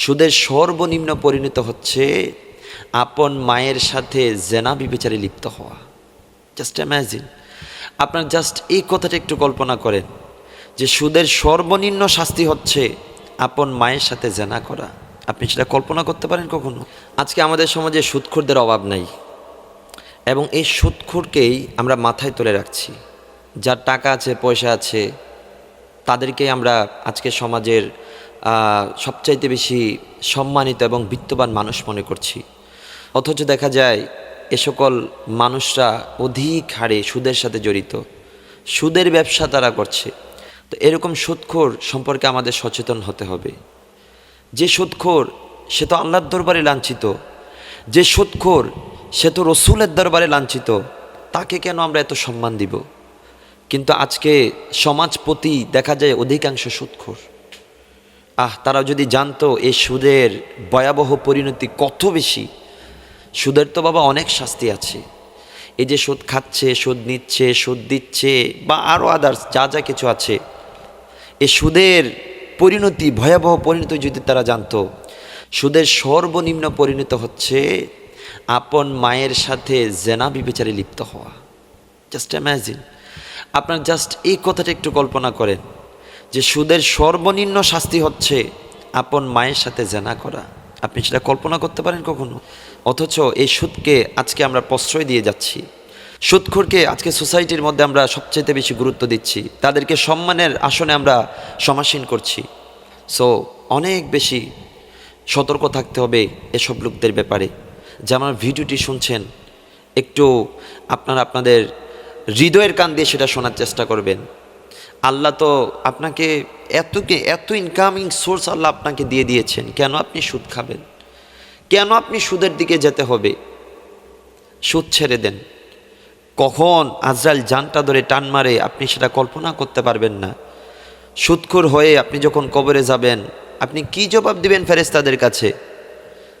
সুদের সর্বনিম্ন পরিণত হচ্ছে আপন মায়ের সাথে জেনা বিবেচারে লিপ্ত হওয়া। জাস্ট ইম্যাজিন আপনার জাস্ট এই কথাটা একটু কল্পনা করেন যে সুদের সর্বনিম্ন শাস্তি হচ্ছে আপন মায়ের সাথে জেনা করা। আপনি সেটা কল্পনা করতে পারেন কখনো? আজকে আমাদের সমাজে সুদখোরদের অভাব নাই। এবং এই সুদখোরকেই আমরা মাথায় তুলে রাখছি। যার টাকা আছে, পয়সা আছে, তাদেরকেই আমরা আজকে সমাজের সবচাইতে বেশি সম্মানিত এবং বিত্তবান মানুষ মনে করছি। অথচ দেখা যায়, এ সকল মানুষরা অধিক হারে সুদের সাথে জড়িত। সুদের ব্যবসা তারা করছে। তো এরকম সুদখোর সম্পর্কে আমাদের সচেতন হতে হবে। যে সুদখোর, সে তো আল্লাহর দরবারে লাঞ্ছিত। যে সুদখোর, সে তো রসুলের দরবারে লাঞ্ছিত। তাকে কেন আমরা এত সম্মান দিব? কিন্তু আজকে সমাজপতি দেখা যায় অধিকাংশ সুদখোর। আহ তারা যদি জানতো এই সুদের ভয়াবহ পরিণতি কত বেশি, সুদের তো বাবা অনেক শাস্তি আছে। এই যে সুদ খাচ্ছে, সুদ নিচ্ছে, সুদ দিচ্ছে, বা আরও আদার্স যা যা কিছু আছে এ সুদের পরিণতি, ভয়াবহ পরিণতি যদি তারা জানতো, সুদের সর্বনিম্ন পরিণত হচ্ছে আপন মায়ের সাথে জেনা বিবেচারে লিপ্ত হওয়া। জাস্ট ইম্যাজিন আপনার জাস্ট এই কথাটা একটু কল্পনা করেন। যে সুদের সর্বনিম্ন শাস্তি হচ্ছে আপন মায়ের সাথে জেনা করা। আপনি সেটা কল্পনা করতে পারেন কখনো? অথচ এই সুদকে আজকে আমরা প্রশ্রয় দিয়ে যাচ্ছি। সুদখোরকে আজকে সোসাইটির মধ্যে আমরা সবচেয়ে বেশি গুরুত্ব দিচ্ছি। তাদেরকে সম্মানের আসনে আমরা সমাসীন করছি। সো, অনেক বেশি সতর্ক থাকতে হবে এসব লোকদের ব্যাপারে। যে আমার ভিডিওটি শুনছেন, একটু আপনারা আপনাদের হৃদয়ের কান দিয়ে সেটা শোনার চেষ্টা করবেন। আল্লাহ তো আপনাকে এতকে, এত ইনকামিং সোর্স আল্লাহ আপনাকে দিয়ে দিয়েছেন। কেন আপনি সুদ খাবেন? কেন আপনি সুদের দিকে যেতে হবে? সুদ ছেড়ে দেন। কখন আজরাল জানটা ধরে টান মারে, আপনি সেটা কল্পনা করতে পারবেন না। সুদখোর হয়ে আপনি যখন কবরে যাবেন, আপনি কি জবাব দিবেন ফেরেস্তাদের কাছে?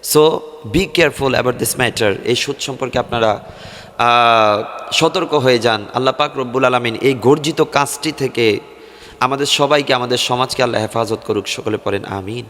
So be careful about this matter এই সুদ সম্পর্কে আপনারা সতর্ক হয়ে যান। আল্লাহ পাক রব্বুল আলমিন এই গর্জিত কাজটি থেকে আমাদের সবাইকে, আমাদের সমাজকে আল্লাহ হেফাজত করুক। সকলে পড়েন, আমিন।